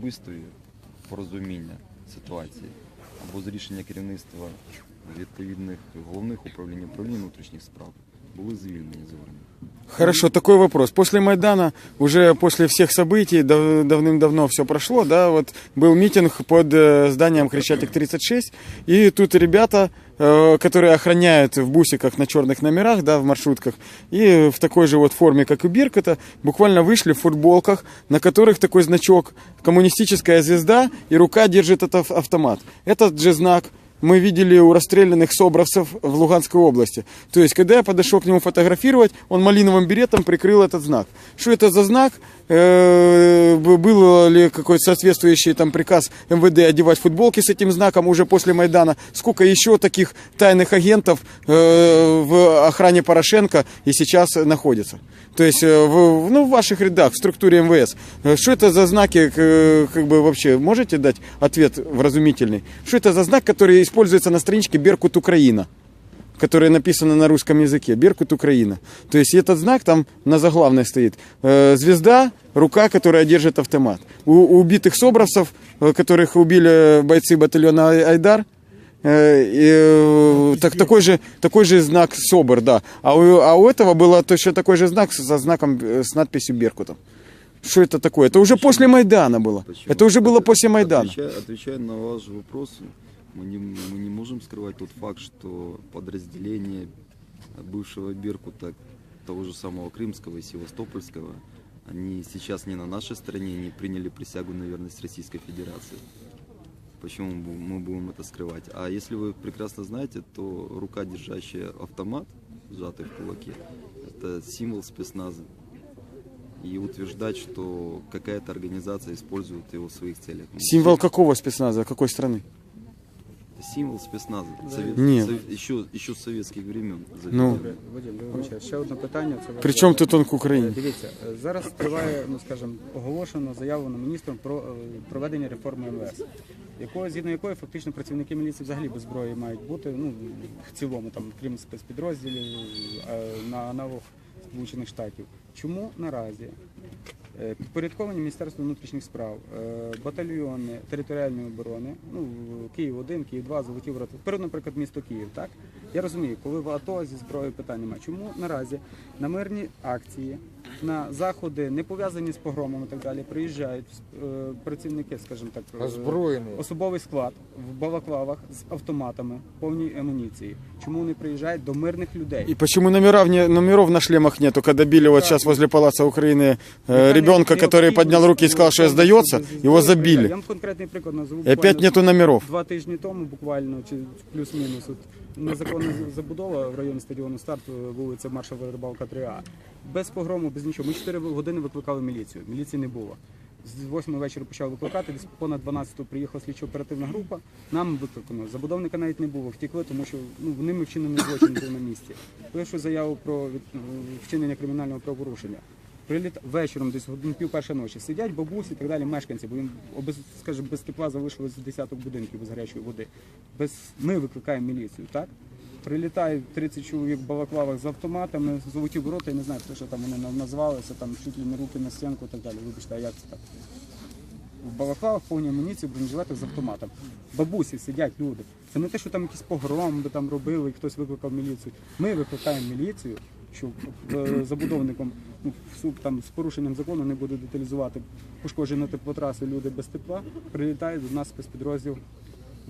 особистої порозуміння ситуації або з рішення керівництва відповідних головних управлінь управління внутрішніх справ були звільнені з армії. Хорошо, такой вопрос. После Майдана, уже после всех событий, дав- давным-давно все прошло, да, вот был митинг под э, зданием Хрещатик 36, и тут ребята, э, которые охраняют в бусиках на черных номерах, да, в маршрутках, и в такой же вот форме, как и Беркута, буквально вышли в футболках, на которых такой значок «Коммунистическая звезда», и рука держит этот автомат. Этот же знак мы видели у расстрелянных собравцев в Луганской области. То есть, когда я подошел к нему фотографировать, он малиновым беретом прикрыл этот знак. Что это за знак? Э, б- Был ли какой-то соответствующий там приказ МВД одевать футболки с этим знаком уже после Майдана? Сколько еще таких тайных агентов э, в охране Порошенко и сейчас находится? То есть, э, в, ну, в ваших рядах, в структуре МВС. Э, Что это за знаки, к- как бы вообще, можете дать ответ вразумительный? Что это за знак, который используется на страничке Беркут Украина? которая написана на русском языке. Беркут Украина. То есть этот знак там на заглавной стоит. Э, звезда, рука, которая держит автомат. У, у убитых собравцев, э, которых убили бойцы батальона Ай- Айдар, э, и, э, так, такой, же, такой же знак СОБР, да. А у, а у этого было точно такой же знак со знаком, э, с надписью Беркутом. Что это такое? Это уже после Майдана было. Почему? Это уже было после Майдана. Отвечая, отвечая на ваш вопрос, мы не, мы не можем скрывать тот факт, что подразделения бывшего Беркута, того же самого Крымского и Севастопольского, они сейчас не на нашей стороне, не приняли присягу на верность Российской Федерации. Почему мы будем это скрывать? А если вы прекрасно знаете, то рука, держащая автомат, сжатый в кулаке, это символ спецназа. И утверждать, что какая-то организация использует его в своих целях. Символ какого спецназа, какой страны? Это символ спецназа. Совет- Нет. совет- еще, еще с советских времен. Ну. Вадим, вибачте, ще одне питання. Це При чому тут он к Е, Україні? Дивіться, е, зараз триває, ну скажімо, оголошено заявлено міністром про е, проведення реформи МВС, якою згідно якої фактично працівники міліції взагалі без зброї мають бути, ну в цілому, там крім спецпідрозділів е, на аналог Сполучених Штатів. Чому наразі підпорядковані Міністерству внутрішніх справ, е, батальйони територіальної оборони, ну Київ 1 Київ 2 Золоті ворота. Вперед, наприклад, місто Київ, так? Я розумію, коли в АТО зі зброєю питань немає. Чому наразі на мирні акції, на заходи, не пов'язані з погромами і так далі, приїжджають е, працівники, скажімо так, е, Озброєний. особовий склад в балаклавах з автоматами, повній амуніції. Чому вони приїжджають до мирних людей? И почему номера, вне- номеров на шлемах нету, когда били вот сейчас возле Палаца Украины э, ребенка, который поднял руки и сказал, что сдается, его Я забили. вам конкретний приклад назову. И опять Буквально нету номеров. Два тижні тому, буквально, чи плюс-мінус, от, незаконна забудова в районі стадіону старт, е, вулиця Маршала Рибалка 3А. Без погрому, без нічого. Ми 4 години викликали міліцію. Міліції не було. З 8 вечора почали викликати, десь понад 12 приїхала слідчо-оперативна група. Нам викликано. Забудовника навіть не було, втікли, тому що ну, ними вчинений злочин був на місці. Пишу заяву про від- е, вчинення кримінального правопорушення. Приліт вечором, десь годин пів першої ночі. Сидять бабусі і так далі, мешканці, бо їм без, скажімо, без тепла залишилось десяток будинків без гарячої води. Без ми викликаємо міліцію, так? Прилітають 30 чоловік в балаклавах з автоматами, золоті ворота, я не знаю, хто що там вони назвалися, там чуть ли не руки на стінку і так далі. Вибачте, а як це так? В балаклавах повні амуніції, бронежилетах з автоматом. Бабусі сидять люди. Це не те, що там якісь погром там робили, і хтось викликав міліцію. Ми викликаємо міліцію, що е, забудовником ну, там з порушенням закону не буде деталізувати пошкоджені теплотраси люди без тепла. Прилітають до нас спецпідрозділ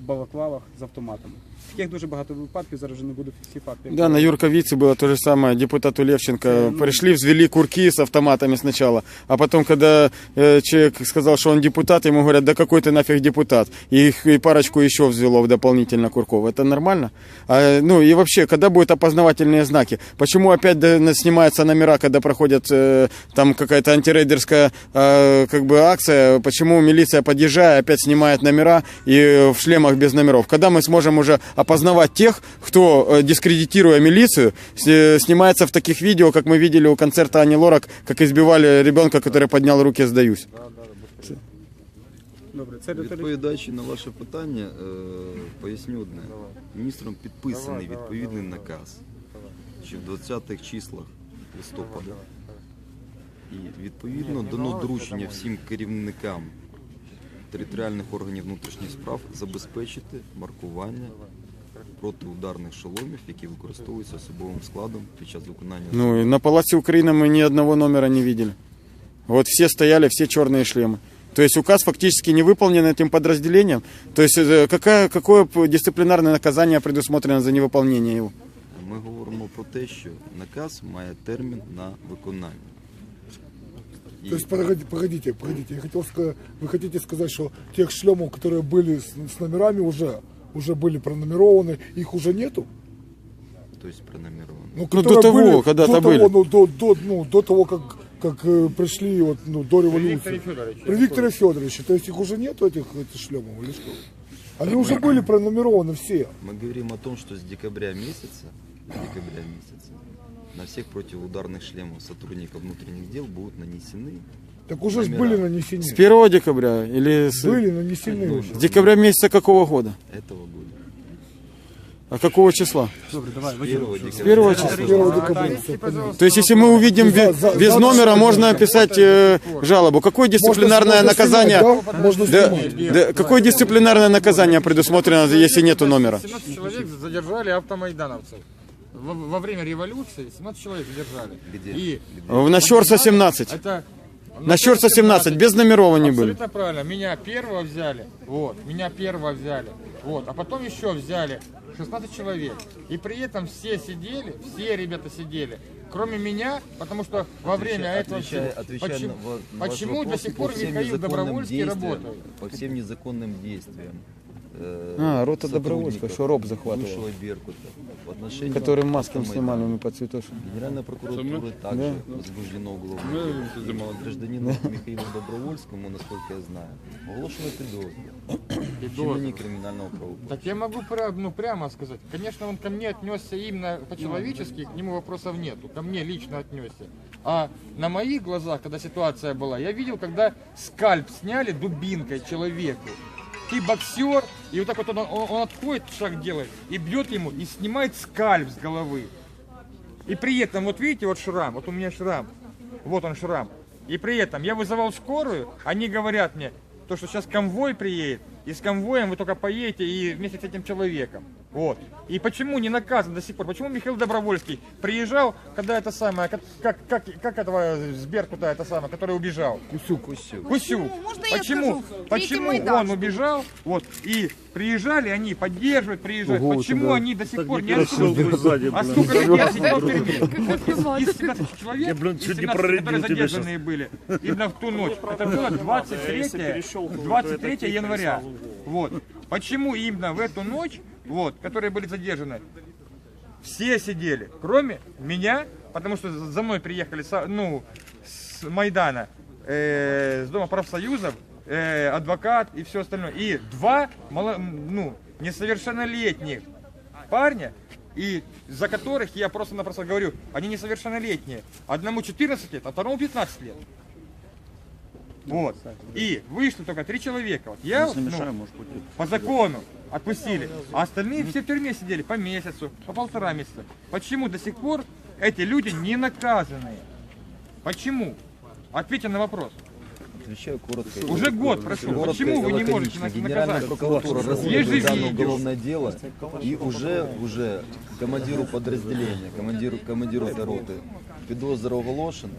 балаклавах з автоматами. Таких дуже багато випадків, зараз вже не буду всі факти. Да, на Юрковице было то же самое. Депутату Левченко Це, ну- пришли, взвели курки с автоматами сначала. А потом, когда э, человек сказал, что он депутат, ему говорят, да какой ты нафиг депутат. И, их, и парочку еще взвело дополнительно курков. Это нормально? А, ну и вообще, когда будут опознавательные знаки? Почему опять да, на- снимаются номера, когда проходит э, там какая-то антирейдерская э, как бы акция? Почему милиция, подъезжая, опять снимает номера и э, в шлемах без номеров? Когда мы сможем уже опознавать тех, кто, э, дискредитируя милицию, с- э, снимается в таких видео, как мы видели у концерта Ани Лорак, как избивали ребенка, который поднял руки «сдаюсь». Добре, це риторичне. Відповідаючи на ваше питання, е, поясню одне. Міністром підписаний відповідний наказ ще в 20-х числах листопада. І відповідно дано доручення всім керівникам територіальних органів внутрішніх справ забезпечити маркування протиударних шоломів, які використовуються особовим складом під час виконання Ну, и на Палаце Украины мы ни одного номера не видели. Вот все стояли, все черные шлемы. То есть указ фактически не выполнен этим подразделением. То есть э, какая, какое п- дисциплинарное наказание предусмотрено за невыполнение его? Ми говоримо про те, що наказ має термін на виконання. І То есть, погодите, погодите, погодите, я хотел сказать, вы хотите сказать, что тех шлемов, которые были с, с номерами, уже, уже были пронумерованы, их уже нету? то есть пронумеровано. Ну, Ну, которые до того, были- когда-то до того, были. Ну, до, до, ну, до того, как, как э, пришли вот, ну, до революции. При Викторе Федоровиче. То есть их уже нету этих, этих шлемов или что? Они уже были пронумерованы все. Мы говорим о том, что с декабря месяца, с декабря месяца на всех противоударных шлемов сотрудников внутренних дел будут нанесены Так уже Номера. были нанесены. С 1 декабря или с, Были нанесены Ну, уже. с декабря месяца какого года? этого года. А какого числа? Добре, давай, Первого С декабря. первого С числа. 1 декабря. То есть, если мы увидим За- бе- за- без за- номера, за- можно писать э, жалобу. Какое дисциплинарное Можно- можно наказание? снимать, да? Можно Да, снимать. да, какое дисциплинарное наказание предусмотрено, если нету номера? 17 человек задержали автомайдановцев. Во, во время революции 17 человек задержали. Где? И В- На Щорса 17. это... На Щорса 17, без номерований были. Абсолютно правильно. Меня первого взяли. Вот. Меня первого взяли. Вот. А потом еще взяли 16 человек. И при этом все сидели, все ребята сидели. Кроме меня, потому что во время этого... Отвечая, всего- отвечая почему на, на почему до вопрос, сих по пор Михаил Добровольский действиям- работает? По всем незаконным действиям. э, А, рота сотрудников Добровольского, что роб захватывал. бывшего Беркута в отношении Который маскам Автомайдана. снимали мы под цветошем. Генеральной прокуратуры также возбуждено уголовное дело. Гражданину Михаилу Добровольскому, насколько я знаю, оголошено підозру. Вчинення кримінального правопорушення. Так я могу пря- ну, прямо сказать. Конечно, он ко мне отнесся именно по-человечески, к нему вопросов нету. Ко мне лично отнесся. А на моих глазах, когда ситуация была, я видел, когда скальп сняли дубинкой человеку. Ты боксер, и вот так вот он, он- он отходит, шаг делает, и бьет ему, и снимает скальп с головы. И при этом, вот видите, вот шрам, вот у меня шрам, вот он шрам. И при этом я вызывал скорую, они говорят мне, то, что сейчас конвой приедет, и с конвоем вы только поедете и вместе с этим человеком. Вот. И почему не наказан до сих пор? Почему Михаил Добровольский приезжал, когда это самое, как, как, как, как этого с Беркута это самое, который убежал? Кусюк, Кусюк. Кусюк. Можно я Почему? скажу? Почему Майдан, он что убежал? Вот и приезжали они поддерживают, приезжают. Почему они до сих пор не сзади, А сколько людей сидело в тюрьме? Из, из 17 человек, Я, блин, из чуть не 17, проредил которые задержанные были именно в ту ночь. Это было 23, 23 января. Вот. Почему именно в эту ночь, вот, которые были задержаны, все сидели, кроме меня, потому что за мной приехали, ну, с Майдана, э, с Дома профсоюзов, э, адвокат и все остальное. И два, мало- ну, несовершеннолетних парня, и за которых я просто-напросто говорю, они несовершеннолетние. Одному 14 лет, а второму 15 лет. Вот. И вышло только три человека. Вот я, ну, по закону отпустили. А остальные все в тюрьме сидели по месяцу, по полтора месяца. Почему до сих пор эти люди не наказаны? Почему? Ответьте на вопрос. Отвечаю коротко. Уже год прошел. Коротко Почему вы не можете нас Генеральная наказать? прокуратура же данное уголовное дело. И уже, уже командиру подразделения, командиру, командиру роты підозра оголошена.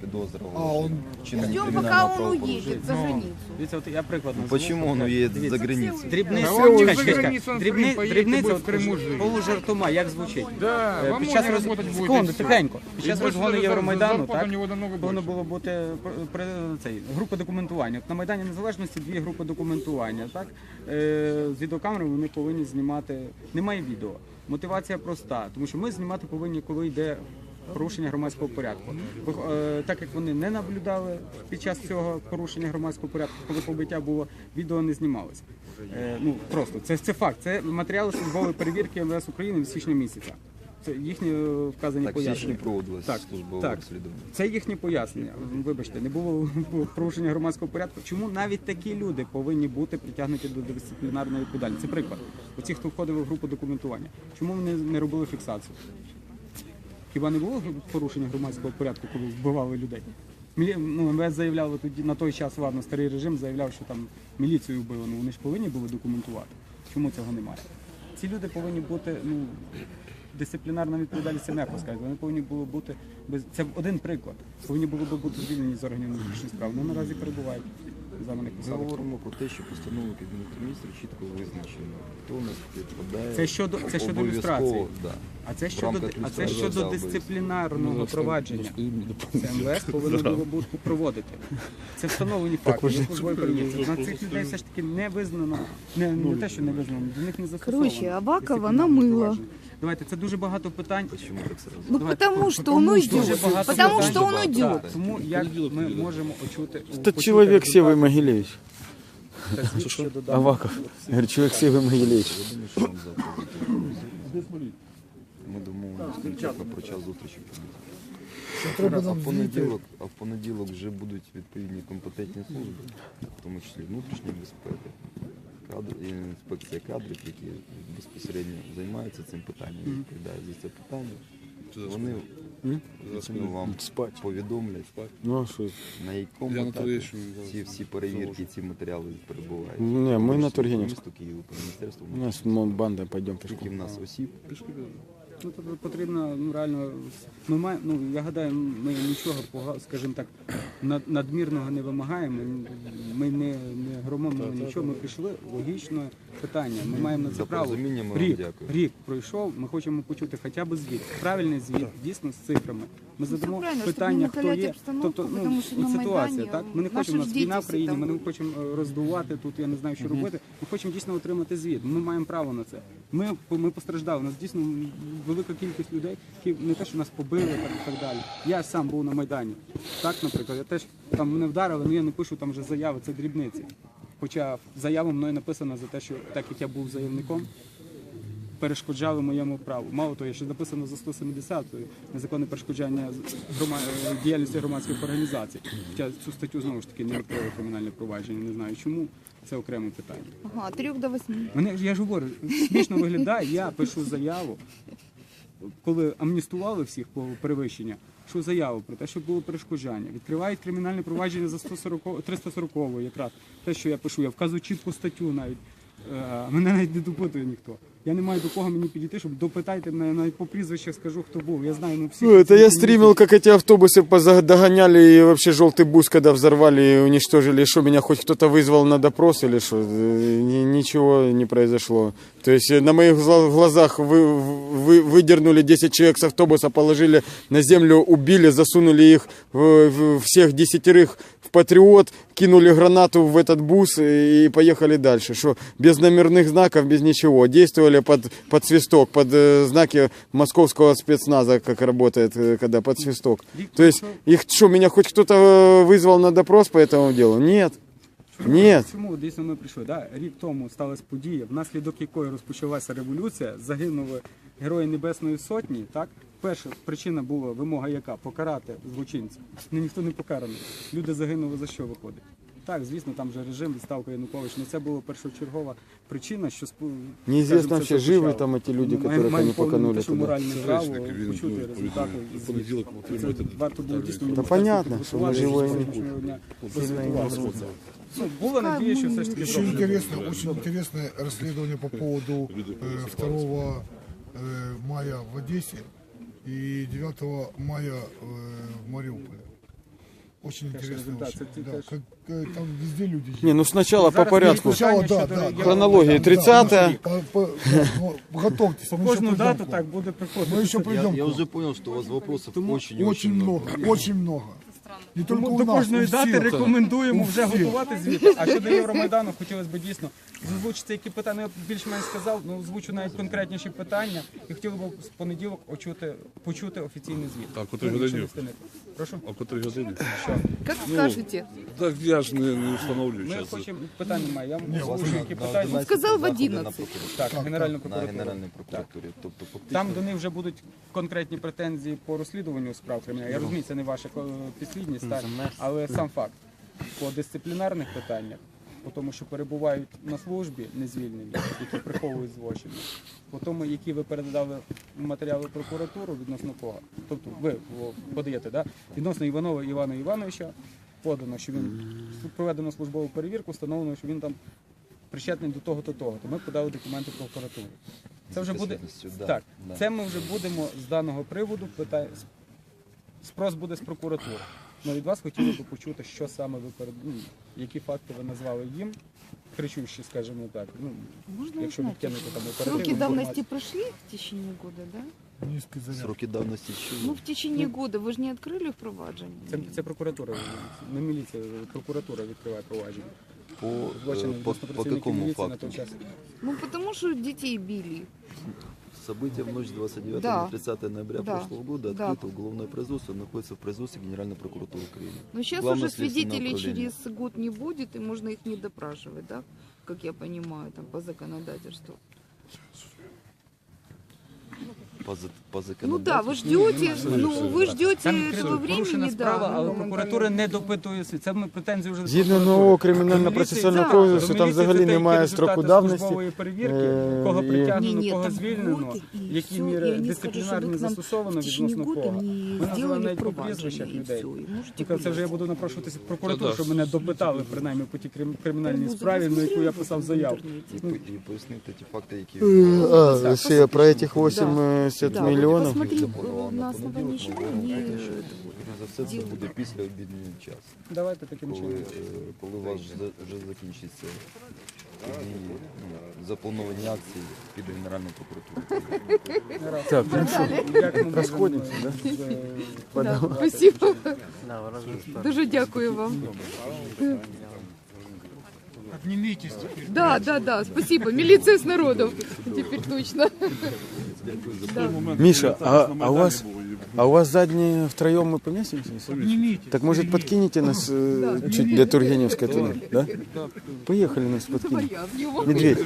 Підозра А он Ждем, пока он уедет за границу. Дивіться, от я приклад назву. Почему он уедет за Дивіться. границу? Он чекай, за чекай, границу, он в дрібни- Крим поїде, дрібниця буде в Криму жити. полужартома, як звучить? Да, Е, вам Під час роз... работать буде, Секунду, тихенько. Під час більше розгону за- Євромайдану зарплата так, у нього намного повинно більше. було бути пр- при- цей, група документування. От на Майдані Незалежності дві групи документування. Так? Е, з відеокамери вони повинні знімати. Немає відео. Мотивація проста, тому що ми знімати повинні, коли йде порушення громадського порядку. Е, Так як вони не наблюдали під час цього порушення громадського порядку, коли побиття було, відео не знімалося. Е, ну просто це, це факт. Це матеріали службової перевірки МВС України з січня місяця. Це їхні е, вказані Так, в січні пояснення. проводилось Так, службове так. розслідування. Це їхні пояснення. Вибачте, не було порушення громадського порядку. Чому навіть такі люди повинні бути притягнуті до дисциплінарної відповідальності? Це приклад. Оці, хто входив в групу документування. Чому вони не робили фіксацію? Хіба не було порушення громадського порядку, коли вбивали людей? Мілі... Ну, МВС заявляли тоді на той час, ладно, старий режим заявляв, що там міліцію вбили. Ну вони ж повинні були документувати. Чому цього немає? Ці люди повинні бути, ну, дисциплінарна відповідальність м'яко сказати. Вони повинні були бути без це один приклад. Повинні були би бути звільнені з органів внутрішніх справ. Вони наразі перебувають за мене Ми говоримо про те, що постанови Кабінету міністрів чітко визначено, хто у нас підпадає. Це щодо це щодо обов'язково, люстрації. Да. А це щодо а це щодо дисциплінарного провадження. Це МВС повинно було бути проводити. Це встановлені факти. На цих людей все ж таки не визнано, не, не те, що не визнано, до них не застосовано. Дисциплінарне намыла. провадження. Давайте, це дуже багато питань. Чому так сразу? Ну Давайте, потому что он уйдет. багато Потому что он уйдет. Тому як ми можемо очути Тот почути человек Севый результат Могилевич. та звіт щодо даного. Аваков. Говорит, человек Севый Могилевич. Ми домовилися конкретно про час зустрічі. А в понеділок, а в понеділок вже будуть відповідні компетентні служби, в тому числі внутрішня безпека, кадр, інспекція кадрів, які безпосередньо займаються цим питанням, відповідають за це питання. Вони вони вам Спать. повідомлять, Ну, а що? на якому Я на етапі Туреччині, да, ці всі перевірки, ці матеріали перебувають. Не, ми на Тургенівську. по міністерству. У нас ну, банда, пойдем Скільки в нас осіб, Ну, тобто потрібно ну, реально. Ми маємо, ну, я гадаю, ми нічого скажімо так, над, надмірного не вимагаємо. Ми не, не громом нічого. Ми прийшли логічне питання. Ми маємо на це право. Рік, рік пройшов. Ми хочемо почути хоча б звіт. Правильний звіт, дійсно з цифрами. Ми Ну, задамо правильно, питання, хто є. Тобто, ну, от ситуація, так? Ми не хочемо, у нас війна в країні, ми не хочемо е, роздувати тут, я не знаю, що робити. Ми хочемо дійсно отримати звіт. Ми маємо право на це. Ми, ми постраждали. У нас дійсно велика кількість людей, які не те, що нас побили так, і так далі. Я сам був на Майдані. Так, наприклад, я теж там мене вдарили, але я не пишу там вже заяви, це дрібниці. Хоча заява мною написана за те, що так як я був заявником, перешкоджали моєму праву. Мало того, ще написано за 170 незаконне перешкоджання грома... діяльності громадських організацій. Хоча цю статтю знову ж таки не відкрили кримінальне провадження. Не знаю чому. Це окреме питання. Ага, трех до восьми. Мене я ж говорю, смішно виглядає. Я пишу заяву, коли амністували всіх по перевищення. Пишу заяву про те, що було перешкоджання. Відкривають кримінальне провадження за 140, 340 якраз. Те, що я пишу, я вказую чітку статтю навіть. Е, Мене навіть не допитує ніхто. Я не маю до кого мені підійти, щоб допитайте мене навіть по прізвищах скажу, хто був. Я знаю, ну всі. Ну, это я стримил, как эти автобусы поза- догоняли и вообще желтый бус, когда взорвали и уничтожили. И Что, меня хоть кто-то вызвал на допрос или что? Э, ни- Ничего не произошло. То есть э, на моих гла- глазах вы, вы, выдернули 10 человек с автобуса, положили на землю, убили, засунули их в- в- всех десятерых в патриот, кинули гранату в этот бус и поехали дальше. Что без номерных знаков, без ничего. Действовали под, под свисток, под э, знаки московского спецназа, как работает, э, когда под свисток. То есть их что, меня хоть кто-то э, вызвал на допрос по этому делу? Нет. Нет. Чому дійсно ми прийшли? Да? Рік тому сталася подія, внаслідок якої розпочалася революція, загинули герої Небесної Сотні. Так? Перша причина була вимога яка? Покарати злочинців. Ну, ніхто не покараний. Люди загинули за що виходить? Так, звісно, там же режим, відставка Янукович, але це була першочергова причина, що спу- Неизвестно скажімо, вообще, це живы започало. там эти люди, Ми которых маємо они повне поканули те, що туда. моральне право Речник, він, почути ну, результати повідомив, звіту. понеділок Це отримаєте варто було дійсно Та понятно, що ми живої не- Ну, була надія, що все ж таки Еще зробимо. интересно, очень интересное расследование по поводу э, 2 э, мая в Одессе и 9 мая э, в Мариуполе. Очень интересно. результат, очень. это Да, тоже- как, э, там везде люди Не, ну сначала по Зараз порядку. ми Сначала, питання да, щодо- да, я- Хронология. 30 По, по, да, ну, готовьтесь. По мы еще кожну придем дату к вам. так буде приходити. Мы еще Я, придем я к вам. уже понял, что у вас вопросов Тому очень и Очень много, очень много. Не только Тому до кожної дати рекомендуємо вже готувати звіт. А щодо Євромайдану, хотілося б дійсно озвучити, які питання я більш-менш сказав, ну озвучу навіть конкретніші питання. І хотіли б з понеділок очути, почути офіційний звіт. Так, котрій Ну, годині? Прошу. А в котрій годині? Как скажете? Так я ж не, не встановлюю Ми час. хочемо питань немає. Я вам озвучу, які питання. 11 Сказав в на 11. прокуратуру. Так, Генеральну На прокуратуру. Генеральній прокуратурі. Тобто фактично Там до них вже будуть конкретні претензії по розслідуванню справ кримінальних. Я розумію, це не ваша е, підслідність, так, але сам факт. По дисциплінарних питаннях, по тому, що перебувають на службі незвільнені, які приховують злочини, по тому, які ви передали матеріали прокуратуру відносно кого. Тобто ви подаєте, да? відносно Іванова Івана Івановича подано, що він проведено службову перевірку, встановлено, що він там причетний до того, то того. То ми подали документи в прокуратуру. Це вже буде так. Це ми вже будемо з даного приводу питає. Спрос буде з прокуратури. Ну, від вас хотіли б почути, що саме ви перед ну, які факти ви назвали їм, кричущі, скажімо так. Ну, Можно якщо узнать? відкинути там Сроки оперативну давности інформацію. прошли в течение года, да? Низкий заряд. Сроки давности чего? Ну, в течение года. Вы же не открыли впровадження? Це, це прокуратура, не міліція, прокуратура відкриває провадження. По, Злочини э, по, відносно по працівників какому міліції на факту? той час. Ну, потому что детей били. События в ночь с 29 Да. на 30 ноября Да. прошлого года Да. открыто уголовное производство, находится в производстве Генеральной прокуратуры Украины. Но сейчас Главное уже следственное свидетелей управление. через год не будет, и можно их не допрашивать, да? Как я понимаю, там по законодательству. По, за- по Ну да, вы законодательству. ждете, ну вы ждете Там этого відкрито порушена времени, справа, да. але прокуратура не допитує слід. Це ми претензії вже до Згідно прокуратури. нового До міліції, кримінально-процесуального так, кодексу, до там міліції взагалі це деякі немає результати строку давності. службової перевірки, Е, кого і- притягнено, Не, нет, кого там звільнено, год, и які всё, міри я не скажу, дисциплінарні що ви к нам застосовано в течение відносно года кого. не Ми називаємо сделали навіть по впровадження, прізвищах і людей. все, і можете Тільки це вже я говорити. буду напрошуватися в прокуратуру, Та-да. щоб мене допитали принаймні по тій крим- кримінальній Арбузи справі, на яку я посмотрели писав в заяву. інтернеті? И, по- и пояснить эти факты, які... А, ще про этих 80 Да, посмотри, на скоріше за все, це буде після обідній час. Давайте таким Коли, чином. е, коли у вас вже, закінчиться ну, заплановані акції під Генеральну прокуратуру. Так, можемо, розходимося, да? е, спасибо. Дуже дякую вам. Обнимитесь теперь. Да, да, да, спасибо. Милиция с народом. Теперь точно. Миша, а, а у вас, а у вас задние втроем мы поместимся? Обнимитесь. Так может подкинете нас э, чуть для Тургеневской туда, да? Поехали нас подкинуть. В него. Медведь.